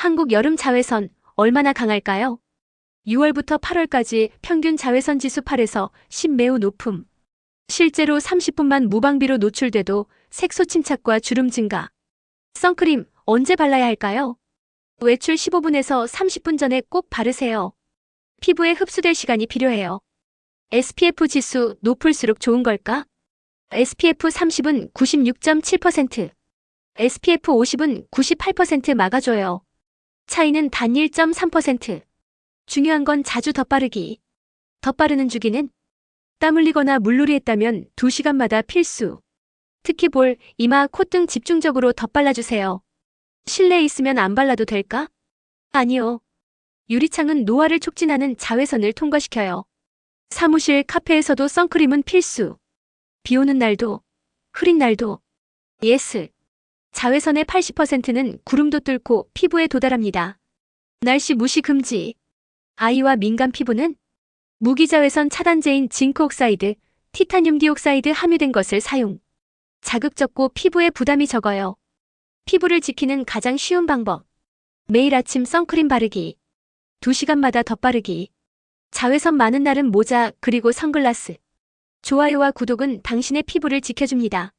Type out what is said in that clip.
한국 여름 자외선 얼마나 강할까요? 6월부터 8월까지 평균 자외선 지수 8에서 10 매우 높음. 실제로 30분만 무방비로 노출돼도 색소 침착과 주름 증가. 선크림 언제 발라야 할까요? 외출 15분에서 30분 전에 꼭 바르세요. 피부에 흡수될 시간이 필요해요. SPF 지수 높을수록 좋은 걸까? SPF 30은 96.7%, SPF 50은 98% 막아줘요. 차이는 단 1.3%. 중요한 건 자주 덧바르기. 덧바르는 주기는 땀 흘리거나 물놀이 했다면 2시간마다 필수. 특히 볼, 이마, 콧등 집중적으로 덧발라주세요. 실내에 있으면 안 발라도 될까? 아니요. 유리창은 노화를 촉진하는 자외선을 통과시켜요. 사무실, 카페에서도 선크림은 필수. 비 오는 날도, 흐린 날도. 예스. 자외선의 80%는 구름도 뚫고 피부에 도달합니다. 날씨 무시 금지. 아이와 민감 피부는 무기자외선 차단제인 징크옥사이드, 티타늄 디옥사이드 함유된 것을 사용. 자극 적고 피부에 부담이 적어요. 피부를 지키는 가장 쉬운 방법. 매일 아침 선크림 바르기. 2시간마다 덧바르기. 자외선 많은 날은 모자 그리고 선글라스. 좋아요와 구독은 당신의 피부를 지켜줍니다.